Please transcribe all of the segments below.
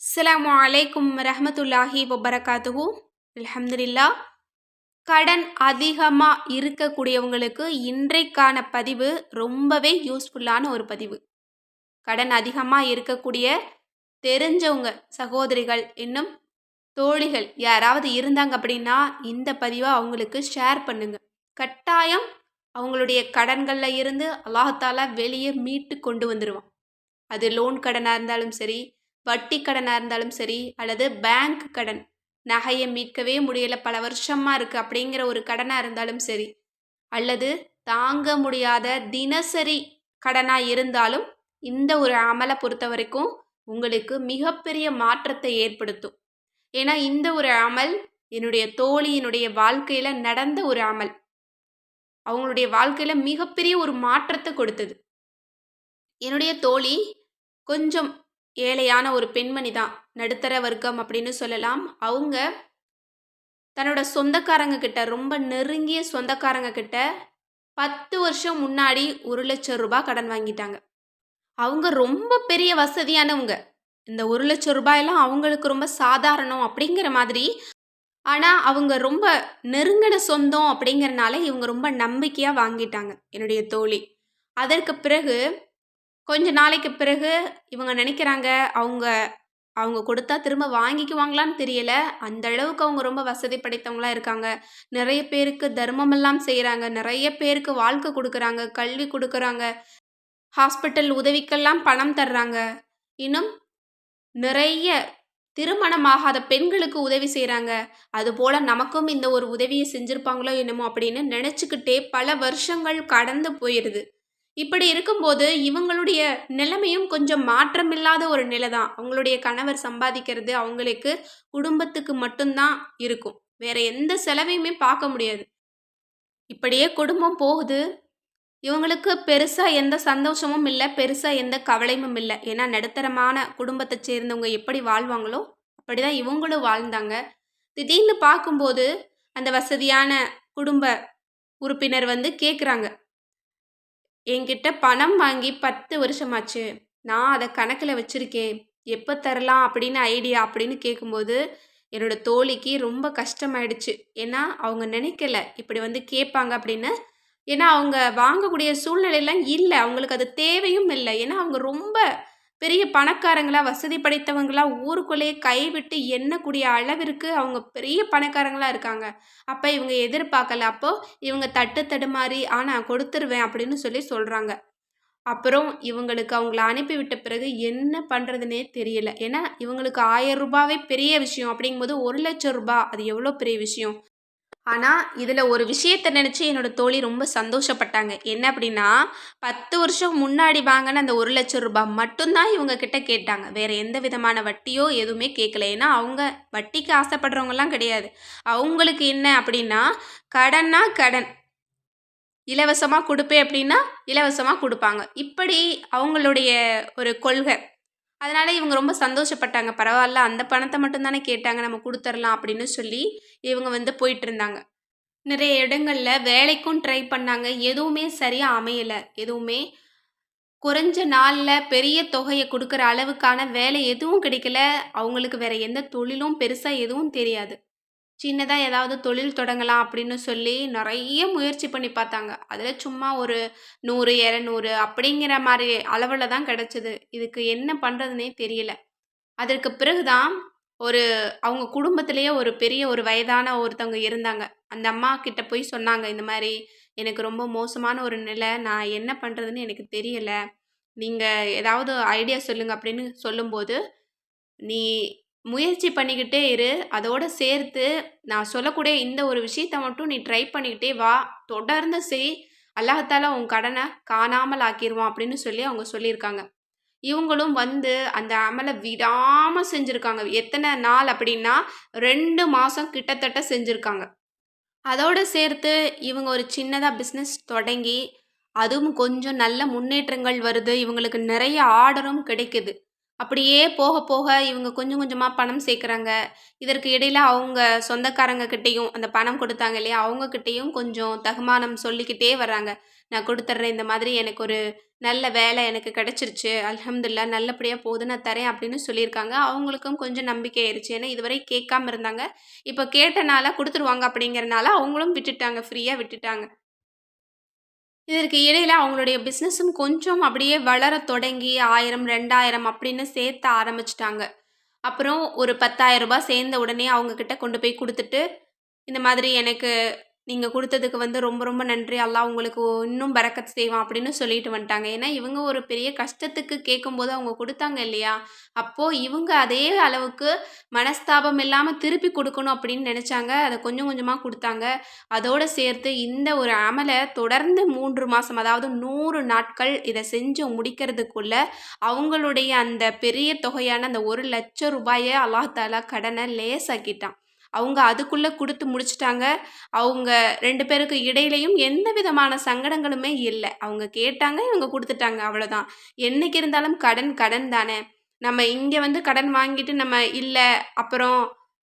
அஸ்ஸலாமு அலைக்கும் ரஹமத்துல்லாஹி வபரகாத்துஹு. அலமதுல்லா கடன் அதிகமாக இருக்கக்கூடியவங்களுக்கு இன்றைக்கான பதிவு ரொம்பவே யூஸ்ஃபுல்லான ஒரு பதிவு. கடன் அதிகமாக இருக்கக்கூடிய தெரிஞ்சவங்க சகோதரிகள் இன்னும் தோழிகள் யாராவது இருந்தாங்க அப்படின்னா இந்த பதிவை அவங்களுக்கு ஷேர் பண்ணுங்க. கட்டாயம் அவங்களுடைய கடன்களில் இருந்து அல்லாஹாலா வெளியே மீட்டு கொண்டு வந்துடுவான் அது லோன் கடனாக இருந்தாலும் சரி வட்டி கடனாக இருந்தாலும் சரி அல்லது பேங்க் கடன். நகையை மீட்கவே முடியலை பல வருஷமாக இருக்குது அப்படிங்கிற ஒரு கடனாக இருந்தாலும் சரி அல்லது தாங்க முடியாத தினசரி கடனாக இருந்தாலும் இந்த ஒரு அமலை பொறுத்த வரைக்கும் உங்களுக்கு மிகப்பெரிய மாற்றத்தை ஏற்படுத்தும். ஏன்னா இந்த ஒரு அமல் என்னுடைய தோழியினுடைய வாழ்க்கையில் நடந்த ஒரு அமல். அவங்களுடைய வாழ்க்கையில் மிகப்பெரிய ஒரு மாற்றத்தை கொடுத்தது. என்னுடைய தோழி கொஞ்சம் ஏழையான ஒரு பெண்மணி தான். நடுத்தர வர்க்கம் அப்படின்னு சொல்லலாம். அவங்க தன்னோட சொந்தக்காரங்க கிட்ட ரொம்ப நெருங்கிய சொந்தக்காரங்க கிட்ட பத்து வருஷம் முன்னாடி ஒரு லட்சம் ரூபாய் கடன் வாங்கிட்டாங்க. அவங்க ரொம்ப பெரிய வசதியானவங்க. இந்த ஒரு லட்சம் ரூபாயெல்லாம் அவங்களுக்கு ரொம்ப சாதாரணம் அப்படிங்கிற மாதிரி. ஆனால் அவங்க ரொம்ப நெருங்கின சொந்தம் அப்படிங்கிறனால இவங்க ரொம்ப நம்பிக்கையாக வாங்கிட்டாங்க என்னுடைய தோழி. அதற்கு பிறகு கொஞ்ச நாளைக்கு பிறகு இவங்க நினைக்கிறாங்க அவங்க அவங்க கொடுத்தா திரும்ப வாங்கிக்குவாங்களான்னு தெரியல. அந்த அளவுக்கு அவங்க ரொம்ப வசதி படைத்தவங்களா இருக்காங்க. நிறைய பேருக்கு தர்மமெல்லாம் செய்கிறாங்க நிறைய பேருக்கு வாழ்க்கை கொடுக்குறாங்க கல்வி கொடுக்குறாங்க ஹாஸ்பிட்டல் உதவிக்கெல்லாம் பணம் தர்றாங்க. இன்னும் நிறைய திருமணமாகாத பெண்களுக்கு உதவி செய்கிறாங்க அதுபோல் நமக்கும் இந்த ஒரு உதவியை செஞ்சுருப்பாங்களோ என்னமோ அப்படின்னு நினச்சிக்கிட்டே பல வருஷங்கள் கடந்து போயிடுது இப்படி இருக்கும்போது இவங்களுடைய நிலைமையும் கொஞ்சம் மாற்றமில்லாத ஒரு நிலை தான் அவங்களுடைய கணவர் சம்பாதிக்கிறது அவங்களுக்கு குடும்பத்துக்கு மட்டும்தான் இருக்கும். வேற எந்த செலவையுமே பார்க்க முடியாது. இப்படியே குடும்பம் போகுது. இவங்களுக்கு பெருசாக எந்த சந்தோஷமும் இல்லை பெருசாக எந்த கவலையும் இல்லை. ஏன்னா நடுத்தரமான குடும்பத்தை சேர்ந்தவங்க எப்படி வாழ்வாங்களோ அப்படி தான் இவங்களும் வாழ்ந்தாங்க. திடீர்னு பார்க்கும்போது அந்த வசதியான குடும்ப உறுப்பினர் வந்து கேட்குறாங்க என்கிட்ட பணம் வாங்கி பத்து வருஷமாச்சு. நான் அதை கணக்கில் வச்சுருக்கேன். எப்போ தரலாம் அப்படின்னு ஐடியா அப்படின்னு கேட்கும்போது என்னோடய தோழிக்கு ரொம்ப கஷ்டமாயிடுச்சு. ஏன்னா அவங்க நினைக்கல. இப்படி வந்து கேட்பாங்க அப்படின்னு. ஏன்னா அவங்க வாங்கக்கூடிய சூழ்நிலையெல்லாம் இல்லை. அவங்களுக்கு அது தேவையும் இல்லை. ஏன்னா அவங்க ரொம்ப பெரிய பணக்காரங்களா வசதி படைத்தவங்களா ஊருக்குள்ளேயே கைவிட்டு எண்ணக்கூடிய அளவிற்கு அவங்க பெரிய பணக்காரங்களா இருக்காங்க. அப்போ இவங்க எதிர்பார்க்கல. அப்போ இவங்க தட்டு தடுமாறி ஆ நான் கொடுத்துருவேன் அப்படின்னு சொல்லி சொல்கிறாங்க அப்புறம் இவங்களுக்கு அவங்கள அனுப்பிவிட்ட பிறகு என்ன பண்ணுறதுனே தெரியல. ஏன்னா இவங்களுக்கு ஆயிரம் ரூபாவே பெரிய விஷயம். அப்படிங்கும்போது ஒரு லட்சம் ரூபா அது எவ்வளோ பெரிய விஷயம்? ஆனால் இதில் ஒரு விஷயத்தை நினச்சி என்னோடய தோழி ரொம்ப சந்தோஷப்பட்டாங்க. என்ன அப்படின்னா பத்து வருஷம் முன்னாடி வாங்கின அந்த ஒரு லட்சம் ரூபாய் மட்டும்தான் இவங்க கிட்ட கேட்டாங்க. வேறு எந்த விதமான வட்டியோ எதுவுமே கேட்கல ஏன்னா அவங்க வட்டிக்கு ஆசைப்படுறவங்கலாம் கிடையாது. அவங்களுக்கு என்ன அப்படின்னா கடன்னா கடன். இலவசமாக கொடுப்பேன் அப்படின்னா இலவசமாக கொடுப்பாங்க. இப்படி அவங்களுடைய ஒரு கொள்கை அதனால் இவங்க ரொம்ப சந்தோஷப்பட்டாங்க. பரவாயில்ல அந்த பணத்தை மட்டும்தானே கேட்டாங்க நம்ம கொடுத்துர்லாம் அப்படின்னு சொல்லி இவங்க வந்து போயிட்டு இருந்தாங்க. நிறைய இடங்களில் வேலைக்கும் ட்ரை பண்ணாங்க. எதுவுமே சரியாக அமையலை. எதுவுமே குறைஞ்ச நாளில் பெரிய தொகையை கொடுக்குற அளவுக்கான வேலை எதுவும் கிடைக்கல. அவங்களுக்கு வேறு எந்த தொழிலும் பெருசாக எதுவும் தெரியாது. சின்னதாக ஏதாவது தொழில் தொடங்கலாம் அப்படின்னு சொல்லி நிறைய முயற்சி பண்ணி பார்த்தாங்க. அதில் சும்மா ஒரு நூறு இரநூறு அப்படிங்கிற மாதிரி அளவில் தான் கிடச்சிது. இதுக்கு என்ன பண்ணுறதுனே தெரியல. அதற்கு பிறகு தான் ஒரு அவங்க குடும்பத்திலேயே ஒரு பெரிய ஒரு வயதான ஒருத்தவங்க இருந்தாங்க. அந்த அம்மா கிட்ட போய் சொன்னாங்க இந்த மாதிரி எனக்கு ரொம்ப மோசமான ஒரு நிலை. நான் என்ன பண்ணுறதுன்னு எனக்கு தெரியல. நீங்கள் ஏதாவது ஐடியா சொல்லுங்கள் அப்படின்னு சொல்லும்போது நீ முயற்சி பண்ணிக்கிட்டே இரு. அதோடு சேர்த்து நான் சொல்லக்கூடிய இந்த ஒரு விஷயத்த மட்டும் நீ ட்ரை பண்ணிக்கிட்டே வா. தொடர்ந்து செய். அல்லாஹால உன் கடனை காணாமல் ஆக்கிடுவான் அப்படின்னு சொல்லி அவங்க சொல்லியிருக்காங்க. இவங்களும் வந்து அந்த அமலை விடாமல் செஞ்சுருக்காங்க. எத்தனை நாள் அப்படின்னா ரெண்டு மாதம் கிட்டத்தட்ட செஞ்சுருக்காங்க. அதோடு சேர்த்து இவங்க ஒரு சின்னதாக பிஸ்னஸ் தொடங்கி அதுவும் கொஞ்சம் நல்ல முன்னேற்றங்கள் வருது. இவங்களுக்கு நிறைய ஆர்டரும் கிடைக்குது. அப்படியே போக போக இவங்க கொஞ்சம் கொஞ்சமாக பணம் சேர்க்குறாங்க. இதற்கு இடையில் அவங்க சொந்தக்காரங்க கிட்டேயும் அந்த பணம் கொடுத்தாங்க இல்லையா அவங்கக்கிட்டேயும் கொஞ்சம் தகுமானம் சொல்லிக்கிட்டே வர்றாங்க. நான் கொடுத்துட்றேன் இந்த மாதிரி எனக்கு ஒரு நல்ல வேலை எனக்கு கிடச்சிருச்சு அல்ஹம்துலில்லா நல்லபடியாக போகுது நான் தரேன் அப்படின்னு சொல்லியிருக்காங்க. அவங்களுக்கும் கொஞ்சம் நம்பிக்கை ஆயிடுச்சு ஏன்னா இதுவரை கேட்காம இருந்தாங்க. இப்போ கேட்டனால கொடுத்துருவாங்க அப்படிங்கிறனால அவங்களும் விட்டுட்டாங்க ஃப்ரீயாக விட்டுட்டாங்க. இதற்கு இடையில் அவங்களுடைய பிஸ்னஸும் கொஞ்சம் அப்படியே வளர தொடங்கி ஆயிரம் ரெண்டாயிரம் அப்படின்னு சேர்த்த ஆரம்பிச்சிட்டாங்க. அப்புறம் ஒரு பத்தாயிரம் ரூபாய் சேர்ந்த உடனே அவங்கக்கிட்ட கொண்டு போய் கொடுத்துட்டு இந்த மாதிரி எனக்கு நீங்கள் கொடுத்ததுக்கு வந்து ரொம்ப ரொம்ப நன்றி. அல்லாஹ் உங்களுக்கு இன்னும் பரக்கத் செய்வான் அப்படின்னு சொல்லிட்டு வந்துட்டாங்க. ஏன்னா இவங்க ஒரு பெரிய கஷ்டத்துக்கு கேட்கும்போது அவங்க கொடுத்தாங்க இல்லையா? அப்போது இவங்க அதே அளவுக்கு மனஸ்தாபம் இல்லாமல் திருப்பி கொடுக்கணும் அப்படின்னு நினச்சாங்க. அதை கொஞ்சம் கொஞ்சமாக கொடுத்தாங்க. அதோடு சேர்த்து இந்த ஒரு அமலை தொடர்ந்து மூன்று மாதம் அதாவது நூறு நாட்கள் இதை செஞ்சு முடிக்கிறதுக்குள்ள அவங்களுடைய அந்த பெரிய தொகையான அந்த ஒரு லட்சம் ரூபாயை அல்லாஹ் தாலா கடனை லேசாக்கிட்டான். அவங்க அதுக்குள்ளே கொடுத்து முடிச்சிட்டாங்க. அவங்க ரெண்டு பேருக்கு இடையிலையும் எந்த விதமான சங்கடங்களுமே இல்லை. அவங்க கேட்டாங்க இவங்க கொடுத்துட்டாங்க அவ்வளோதான் என்னைக்கு இருந்தாலும் கடன் கடன் தானே. நம்ம இங்கே வந்து கடன் வாங்கிட்டு நம்ம இல்லை அப்புறம்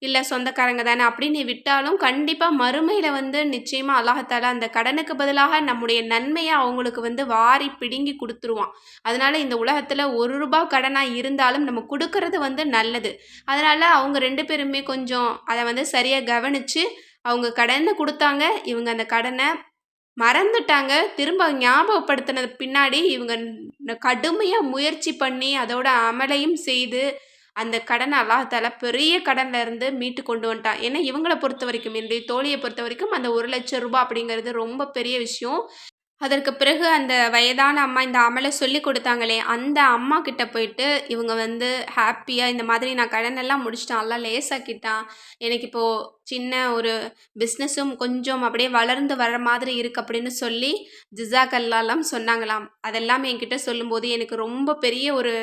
இல்லை சொந்தக்காரங்க தானே அப்படின்னு விட்டாலும் கண்டிப்பாக மறுமையில் வந்து நிச்சயமாக அல்லாஹத்தாலா அந்த கடனுக்கு பதிலாக நம்முடைய நன்மையை அவங்களுக்கு வந்து வாரி பிடுங்கி கொடுத்துருவான். அதனால் இந்த உலகத்தில் ஒரு ரூபா கடனாக இருந்தாலும் நம்ம கொடுக்கறது வந்து நல்லது. அதனால் அவங்க ரெண்டு பேருமே கொஞ்சம் அதை வந்து சரியாக கவனித்து அவங்க கடனை கொடுத்தாங்க. இவங்க அந்த கடனை மறந்துட்டாங்க. திரும்ப ஞாபகப்படுத்தினது பின்னாடி இவங்க கடுமையாக முயற்சி பண்ணி அதோட அமலையும் செய்து அந்த கடனை அல்லாஹால பெரிய கடன்ல இருந்து மீட்டு கொண்டு வந்துட்டான். ஏன்னா இவங்களை பொறுத்த வரைக்கும் என்னுடைய தோழியை பொறுத்த வரைக்கும் அந்த ஒரு லட்சம் ரூபாய் அப்படிங்கிறது ரொம்ப பெரிய விஷயம். அதற்கு பிறகு அந்த வயதான அம்மா இந்த அமலை சொல்லி கொடுத்தாங்களே அந்த அம்மா கிட்ட போயிட்டு இவங்க வந்து ஹாப்பியாக இந்த மாதிரி நான் கடன் எல்லாம் முடிச்சிட்டேன் எல்லாம் லேசாக்கிட்டான் எனக்கு இப்போது சின்ன ஒரு பிஸ்னஸும் கொஞ்சம் அப்படியே வளர்ந்து வர மாதிரி இருக்கு அப்படின்னு சொல்லி ஜிசாக்கல்லாம் சொன்னாங்களாம். அதெல்லாம் என்கிட்ட சொல்லும்போது எனக்கு ரொம்ப பெரிய ஒரு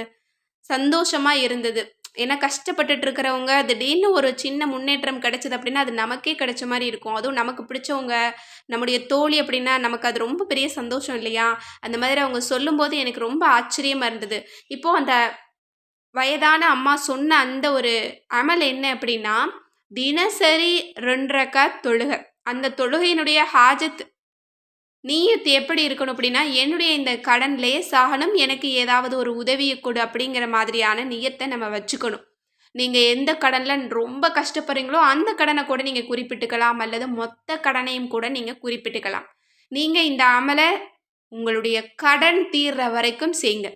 சந்தோஷமாக இருந்தது. ஏன்னா கஷ்டப்பட்டுட்டு இருக்கிறவங்க திடீர்னு ஒரு சின்ன முன்னேற்றம் கிடைச்சது அப்படின்னா அது நமக்கே கிடைச்ச மாதிரி இருக்கும். அதுவும் நமக்கு பிடிச்சவங்க நம்முடைய தோழி அப்படின்னா நமக்கு அது ரொம்ப பெரிய சந்தோஷம் இல்லையா? அந்த மாதிரி அவங்க சொல்லும்போது எனக்கு ரொம்ப ஆச்சரியமாக இருந்தது. இப்போது அந்த வயதான அம்மா சொன்ன அந்த ஒரு அமல் என்ன அப்படின்னா தினசரி ரெண்டரைக்கா தொழுகை. அந்த தொழுகையினுடைய ஹாஜத் நீயத்து எப்படி இருக்கணும் அப்படின்னா என்னுடைய இந்த கடன் லேசாகணும் எனக்கு ஏதாவது ஒரு உதவியை கொடு அப்படிங்கிற மாதிரியான நியத்தை நம்ம வச்சுக்கணும். நீங்கள் எந்த கடனில் ரொம்ப கஷ்டப்படுறீங்களோ அந்த கடனை கூட நீங்கள் குறிப்பிட்டுக்கலாம் அல்லது மொத்த கடனையும் கூட நீங்கள் குறிப்பிட்டுக்கலாம். நீங்கள் இந்த அமலை உங்களுடைய கடன் தீர்ற வரைக்கும் செய்யுங்க.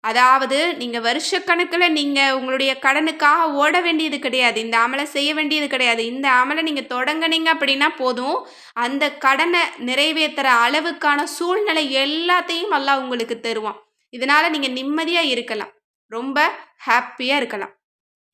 அதாவது நீங்கள் வருஷக்கணக்கில் நீங்கள் உங்களுடைய கடனுக்காக ஓட வேண்டியது கிடையாது. இந்த அமலை செய்ய வேண்டியது கிடையாது. இந்த அமலை நீங்கள் தொடங்குனீங்க அப்படின்னா போதும். அந்த கடனை நிறைவேற்றுற அளவுக்கான சூழ்நிலை எல்லாத்தையும் எல்லாம் உங்களுக்கு தருவான். இதனால் நீங்கள் நிம்மதியாக இருக்கலாம். ரொம்ப ஹாப்பியாக இருக்கலாம்.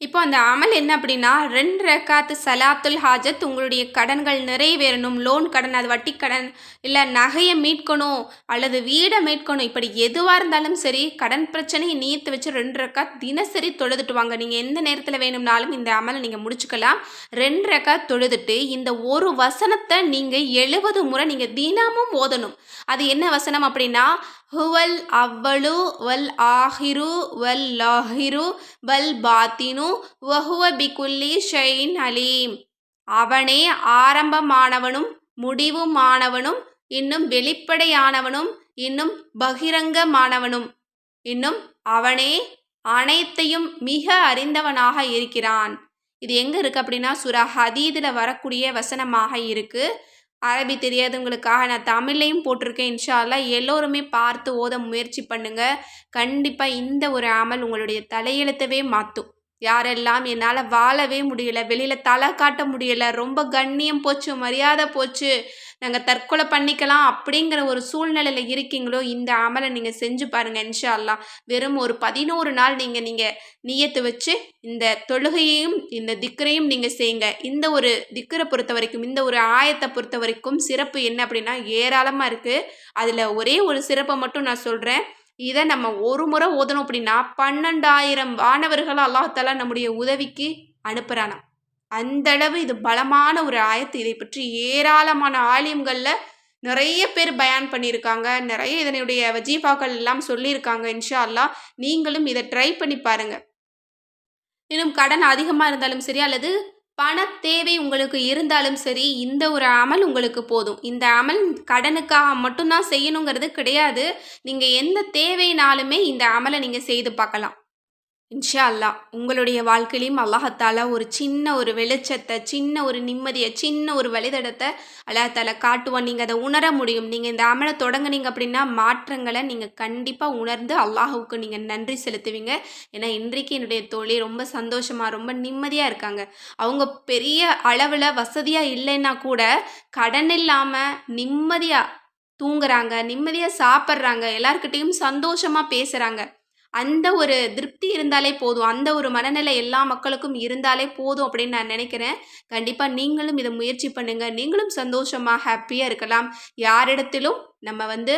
இப்போ அந்த அமல் என்ன அப்படின்னா ரெண்டு ரக்காத்து சலாத்துல் ஹாஜத் உங்களுடைய கடன்கள் நிறைவேறணும் லோன் கடன் அது வட்டி கடன் இல்லை நகையை மீட்கணும் அல்லது வீடை மீட்கணும் இப்படி எதுவாக இருந்தாலும் சரி கடன் பிரச்சனையை நீத்து வச்சு ரெண்டு ரெக்கா தினசரி தொழுதுட்டு வாங்க. நீங்கள் எந்த நேரத்தில் வேணும்னாலும் இந்த அமலை நீங்கள் முடிச்சுக்கலாம். ரெண்டு ரக்காத் தொழுதுட்டு இந்த ஒரு வசனத்தை நீங்கள் எழுபது முறை நீங்கள் தினமும் ஓதணும். அது என்ன வசனம் அப்படின்னா ஹுவல் அவ்வளு வல் ஆஹிரு வல் லாஹிரு வல் பாத்தினு வஹுவ பிகுல்லி ஷெயின் அலீம். அவனே ஆரம்பமானவனும் முடிவுமானவனும் இன்னும் வெளிப்படையானவனும் இன்னும் பகிரங்கமானவனும் இன்னும் அவனே அனைத்தையும் மிக அறிந்தவனாக இருக்கிறான். இது எங்கே இருக்குது அப்படின்னா சுரா ஹதீதில் வரக்கூடிய வசனமாக இருக்குது அரபி தெரியாதவங்களுக்காக நான் தமிழ்லையும் போட்டிருக்கேன் இன்ஷால்லா எல்லோருமே பார்த்து ஓத முயற்சி பண்ணுங்கள் கண்டிப்பாக இந்த ஒரு அமல் உங்களுடைய தலையெழுத்தவே மாற்றும் யாரெல்லாம் என்னால் வாழவே முடியல வெளியில் தலை காட்ட முடியலை ரொம்ப கண்ணியம் போச்சு மரியாதை போச்சு நாங்கள் தற்கொலை பண்ணிக்கலாம் அப்படிங்கிற ஒரு சூழ்நிலையில் இருக்கீங்களோ இந்த அமலை நீங்கள் செஞ்சு பாருங்கள் இன்ஷா அல்லா வெறும் ஒரு பதினோரு நாள் நீங்கள் நீங்கள் நீயத்து வச்சு இந்த தொழுகையையும் இந்த திக்கரையும் நீங்கள் செய்யுங்க. இந்த ஒரு திக்கரை பொறுத்த வரைக்கும் இந்த ஒரு ஆயத்தை பொறுத்த வரைக்கும் சிறப்பு என்ன அப்படின்னா ஏராளமாக இருக்குது அதில் ஒரே ஒரு சிறப்பை மட்டும் நான் சொல்கிறேன் இதை நம்ம ஒரு முறை ஓதணும் அப்படின்னா பன்னெண்டாயிரம் வானவர்கள் அல்லாஹாலா நம்முடைய உதவிக்கு அனுப்புகிறானா அந்த அளவு இது பலமான ஒரு ஆயத்து இதை பற்றி ஏராளமான ஆலியம்களில் நிறைய பேர் பயான் பண்ணியிருக்காங்க. நிறைய இதனுடைய வஜீஃபாக்கள் எல்லாம் சொல்லியிருக்காங்க இன்ஷா அல்லா நீங்களும் இதை ட்ரை பண்ணி பாருங்கள் இன்னும் கடன் அதிகமாக இருந்தாலும் சரி அல்லது பண தேவை உங்களுக்கு இருந்தாலும் சரி இந்த ஒரு அமல் உங்களுக்கு போதும். இந்த அமல் கடனுக்காக மட்டும்தான் செய்யணுங்கிறது கிடையாது. நீங்கள் எந்த தேவைனாலுமே இந்த அமலை நீங்கள் செய்து பார்க்கலாம். இன்ஷா அல்லாஹ் உங்களுடைய வாழ்க்கையிலையும் அல்லாஹத்தாலா ஒரு சின்ன ஒரு வெளிச்சத்தை சின்ன ஒரு நிம்மதியை சின்ன ஒரு வழிதடத்தை அல்லாஹால காட்டுவான் நீங்கள் அதை உணர முடியும். நீங்கள் இந்த அமலை தொடங்குனீங்க அப்படின்னா மாற்றங்களை நீங்கள் கண்டிப்பாக உணர்ந்து அல்லாஹுக்கு நீங்கள் நன்றி செலுத்துவீங்க. ஏன்னா இன்றைக்கு என்னுடைய தோழி ரொம்ப சந்தோஷமாக ரொம்ப நிம்மதியாக இருக்காங்க. அவங்க பெரிய அளவில் வசதியாக இல்லைன்னா கூட கடன் இல்லாமல் நிம்மதியாக தூங்குறாங்க நிம்மதியாக சாப்பிட்றாங்க எல்லாருக்கிட்டேயும் சந்தோஷமாக பேசுகிறாங்க அந்த ஒரு திருப்தி இருந்தாலே போதும். அந்த ஒரு மனநிலை எல்லா மக்களுக்கும் இருந்தாலே போதும் அப்படின்னு நான் நினைக்கிறேன். கண்டிப்பாக நீங்களும் இதை முயற்சி பண்ணுங்கள் நீங்களும் சந்தோஷமாக ஹாப்பியாக இருக்கலாம். யாரிடத்திலும் நம்ம வந்து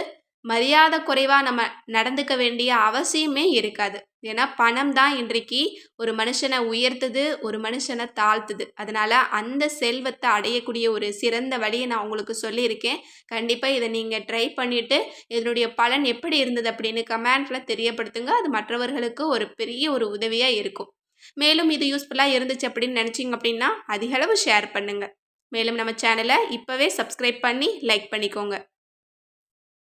மரியாதை குறைவாக நம்ம நடந்துக்க வேண்டிய அவசியமே இருக்காது. ஏன்னா பணம் தான் இன்றைக்கு ஒரு மனுஷனை உயர்த்துது ஒரு மனுஷனை தாழ்த்துது. அதனால் அந்த செல்வத்தை அடையக்கூடிய ஒரு சிறந்த வழியை நான் உங்களுக்கு சொல்லியிருக்கேன். கண்டிப்பாக இதை நீங்கள் ட்ரை பண்ணிவிட்டு இதனுடைய பலன் எப்படி இருந்தது அப்படின்னு கமெண்ட்டில் தெரியப்படுத்துங்க. அது மற்றவர்களுக்கு ஒரு பெரிய ஒரு உதவியாக இருக்கும். மேலும் இது யூஸ்ஃபுல்லாக இருந்துச்சு அப்படின்னு நினச்சிங்க அப்படின்னா அதிகளவு ஷேர் பண்ணுங்கள் மேலும் நம்ம சேனலை இப்போவே சப்ஸ்கிரைப் பண்ணி லைக் பண்ணிக்கோங்க.